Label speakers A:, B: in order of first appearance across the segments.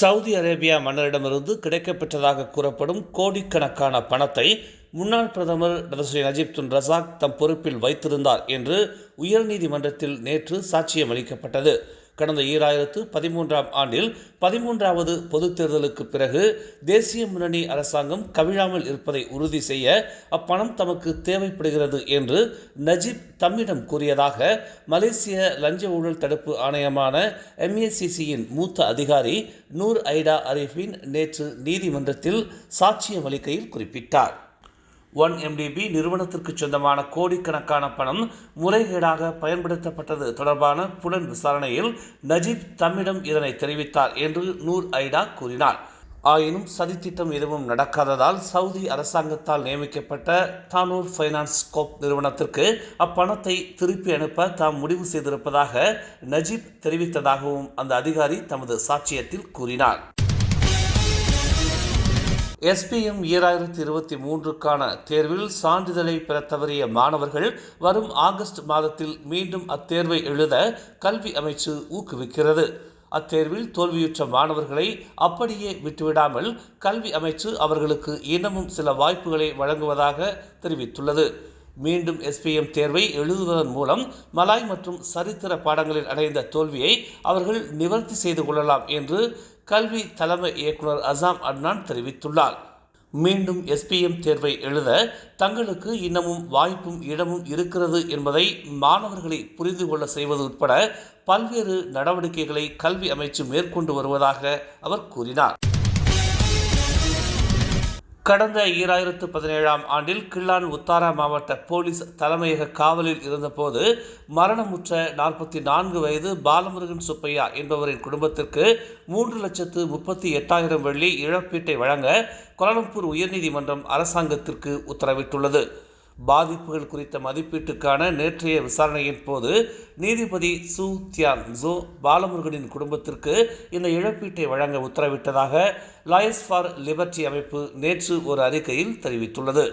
A: Saudi Arabia மன்னரிடமிருந்து கிடைக்கப்பெற்றதாக கூறப்படும் கோடிக்கணக்கான பணத்தை முன்னாள் பிரதமர் Datuk Seri Najib Tun Razak தம் பொறுப்பில் வைத்திருந்தார் என்று உயர்நீதிமன்றத்தில் நேற்று சாட்சியம் அளிக்கப்பட்டது. கடந்த ஈராயிரத்து பதிமூன்றாம் ஆண்டில் பதிமூன்றாவது பொதுத் தேர்தலுக்கு பிறகு தேசிய முன்னணி அரசாங்கம் கவிழாமல் இருப்பதை உறுதி செய்ய அப்பணம் தமக்கு தேவைப்படுகிறது என்று நஜீப் தம்மிடம் கூறியதாக மலேசிய லஞ்ச ஊழல் தடுப்பு ஆணையமான எம்ஏசிசியின் மூத்த அதிகாரி நூர் ஐடா அரீஃபின் நேற்று நீதிமன்றத்தில் சாட்சியம் அளிக்கையில் குறிப்பிட்டார். ஒன் எம்டிபி நிறுவனத்திற்கு சொந்தமான கோடிக்கணக்கான பணம் முறைகேடாக பயன்படுத்தப்பட்டது தொடர்பான புலன் விசாரணையில் நஜீப் தம்மிடம் இதனை தெரிவித்தார் என்று நூர் ஐடா கூறினார். ஆயினும் சதித்திட்டம் எதுவும் நடக்காததால் சவுதி அரசாங்கத்தால் நியமிக்கப்பட்ட தானூர் ஃபைனான்ஸ் கோப் நிறுவனத்திற்கு அப்பணத்தை திருப்பி அனுப்ப தாம் முடிவு செய்திருப்பதாக நஜீப் தெரிவித்ததாகவும் அந்த அதிகாரி தமது சாட்சியத்தில் கூறினார். எஸ்பிஎம் ஈராயிரத்தி இருபத்தி மூன்றுக்கான தேர்வில் சான்றிதழை பெற தவறிய மாணவர்கள் வரும் ஆகஸ்ட் மாதத்தில் மீண்டும் அத்தேர்வை எழுத கல்வி அமைச்சு ஊக்குவிக்கிறது. அத்தேர்வில் தோல்வியுற்ற மாணவர்களை அப்படியே விட்டுவிடாமல் கல்வி அமைச்சு அவர்களுக்கு இன்னமும் சில வாய்ப்புகளை வழங்குவதாக தெரிவித்துள்ளது. மீண்டும் எஸ்பிஎம் தேர்வை எழுதுவதன் மூலம் மலாய் மற்றும் சரித்திர பாடங்களில் அடைந்த தோல்வியை அவர்கள் நிவர்த்தி செய்து கொள்ளலாம் என்று கல்வி தலைமை இயக்குனர் அசாம் அட்னான் தெரிவித்துள்ளார். மீண்டும் எஸ்பிஎம் தேர்வை எழுத தங்களுக்கு இன்னமும் வாய்ப்பும் இடமும் இருக்கிறது என்பதை மாணவர்களை புரிந்து கொள்ள செய்வது உட்பட பல்வேறு நடவடிக்கைகளை கல்வி அமைச்சு மேற்கொண்டு வருவதாக அவர் கூறினார். கடந்த ஈராயிரத்து பதினேழாம் ஆண்டில் கிள்ளான் உத்தாரா மாவட்ட போலீஸ் தலைமையக காவலில் இருந்தபோது மரணமுற்ற நாற்பத்தி நான்கு வயது பாலமுருகன் சுப்பையா என்பவரின் குடும்பத்திற்கு மூன்று லட்சத்து முப்பத்தி எட்டாயிரம் வெள்ளி இழப்பீட்டை வழங்க கோலாலம்பூர் உயர்நீதிமன்றம் அரசாங்கத்திற்கு உத்தரவிட்டுள்ளது. பாதிப்புகள் குறித்த மதிப்பீட்டுக்கான நேற்றைய விசாரணையின் போது நீதிபதி சு தியான் ஜோ பாலமுருகனின் குடும்பத்திற்கு இந்த இழப்பீட்டை வழங்க உத்தரவிட்டதாக லாயர்ஸ் ஃபார் லிபர்டி அமைப்பு நேற்று ஒரு அறிக்கையில் தெரிவித்துள்ளது.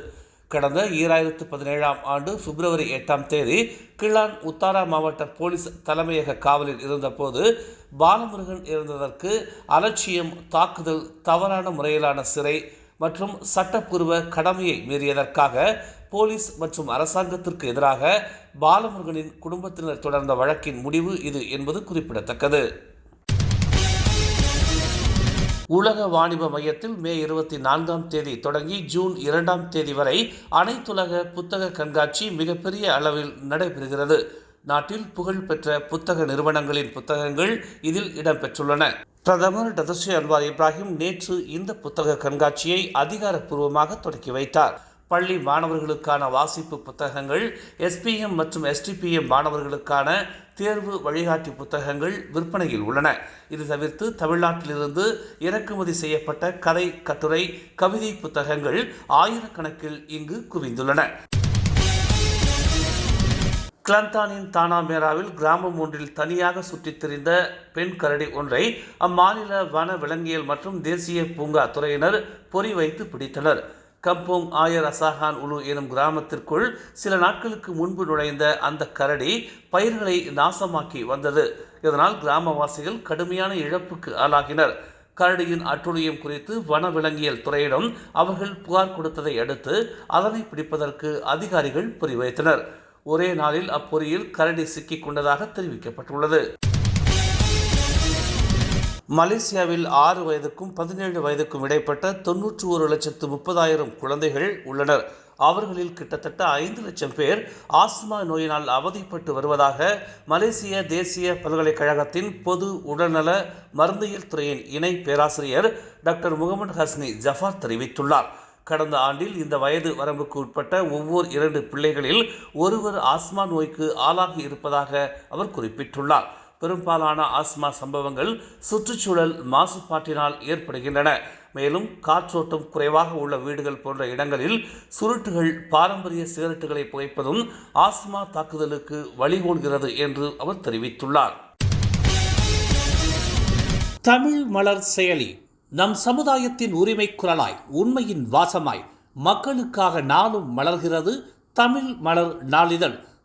A: கடந்த ஈராயிரத்து பதினேழாம் ஆண்டு பிப்ரவரி எட்டாம் தேதி கிளான் உத்தாரா மாவட்ட போலீஸ் தலைமையக காவலில் இருந்தபோது பாலமுருகன் இருந்ததற்கு அலட்சியம் தாக்குதல் தவறான முறையிலான சிறை மற்றும் சட்டப்பூர்வ கடமையை மீறியதற்காக போலீஸ் மற்றும் அரசாங்கத்திற்கு எதிராக பாலமுருகனின் குடும்பத்தினர் தொடர்ந்த வழக்கின் முடிவு இது என்பது குறிப்பிடத்தக்கது. உலக வாணிப மையத்தில் மே இருபத்தி நான்காம் தேதி தொடங்கி ஜூன் இரண்டாம் தேதி வரை அனைத்துலக புத்தக கண்காட்சி மிகப்பெரிய அளவில் நடைபெறுகிறது. நாட்டில் புகழ்பெற்ற புத்தக நிறுவனங்களின் புத்தகங்கள் இதில் இடம்பெற்றுள்ளன. பிரதமர் டதஸ்ரீ அன்வார் இப்ராஹிம் நேற்று இந்த புத்தக கண்காட்சியை அதிகாரப்பூர்வமாக தொடக்கி வைத்தார். பள்ளி மாணவர்களுக்கான வாசிப்பு புத்தகங்கள் எஸ்பிஎம் மற்றும் எஸ்டிபிஎம் மாணவர்களுக்கான தேர்வு வழிகாட்டி புத்தகங்கள் விற்பனையில் உள்ளன. இது தவிர்த்து தமிழ்நாட்டிலிருந்து இறக்குமதி செய்யப்பட்ட கதை கட்டுரை கவிதை புத்தகங்கள் ஆயிரக்கணக்கில் இங்கு குவிந்துள்ளன. கிளந்தானின் தானாமேராவில் கிராமம் ஒன்றில் தனியாக சுற்றித் திரிந்த பெண் கரடி ஒன்றை அம்மாநில வன விலங்கியல் மற்றும் தேசிய பூங்கா துறையினர் பொறி வைத்து பிடித்தனர். கம்போங் ஆயர் அசாஹான் உலு எனும் கிராமத்திற்குள் சில நாட்களுக்கு முன்பு நுழைந்த அந்த கரடி பயிர்களை நாசமாக்கி வந்தது. இதனால் கிராமவாசிகள் கடுமையான இழப்புக்கு ஆளாகினர். கரடியின் அட்டுழியம் குறித்து வனவிலங்கியல் துறையிடம் அவர்கள் புகார் கொடுத்ததை அடுத்து அதனை பிடிப்பதற்கு அதிகாரிகள் புரிவைத்தனர் ஒரே நாளில் அப்பொறியில் கரடி சிக்கிக் கொண்டதாக தெரிவிக்கப்பட்டுள்ளது. மலேசியாவில் ஆறு வயதுக்கும் பதினேழு வயதுக்கும் இடைப்பட்ட தொன்னூற்று ஒரு லட்சத்து முப்பதாயிரம் குழந்தைகள் உள்ளனர். அவர்களில் கிட்டத்தட்ட ஐந்து லட்சம் பேர் ஆஸ்மா நோயினால் அவதிப்பட்டு வருவதாக மலேசிய தேசிய பல்கலைக்கழகத்தின் பொது உடல்நல மருந்தியல் துறையின் இணை பேராசிரியர் டாக்டர் முகமது ஹஸ்னி ஜஃபார் தெரிவித்துள்ளார். கடந்த ஆண்டில் இந்த வயது வரம்புக்கு உட்பட்ட ஒவ்வொரு இரண்டு பிள்ளைகளில் ஒருவர் ஆஸ்மா நோய்க்கு ஆளாகி இருப்பதாக அவர் குறிப்பிட்டுள்ளார். பெரும்பாலான ஆஸ்மா சம்பவங்கள் சுற்றுச்சூழல் மாசுபாட்டினால் ஏற்படுகின்றன. மேலும் காற்றோட்டம் குறைவாக உள்ள வீடுகள் போன்ற இடங்களில் சுருட்டுகள் பாரம்பரிய சிகரெட்டுகளை புகைப்பதும் ஆஸ்மா தாக்குதலுக்கு வழிகோல்கிறது என்று அவர் தெரிவித்துள்ளார். தமிழ் மலர் செயலி நம் சமுதாயத்தின் உரிமை குரலாய் உண்மையின் வாசமாய் மக்களுக்காக நாளும் மலர்கிறது தமிழ் மலர் நாளிதழ்.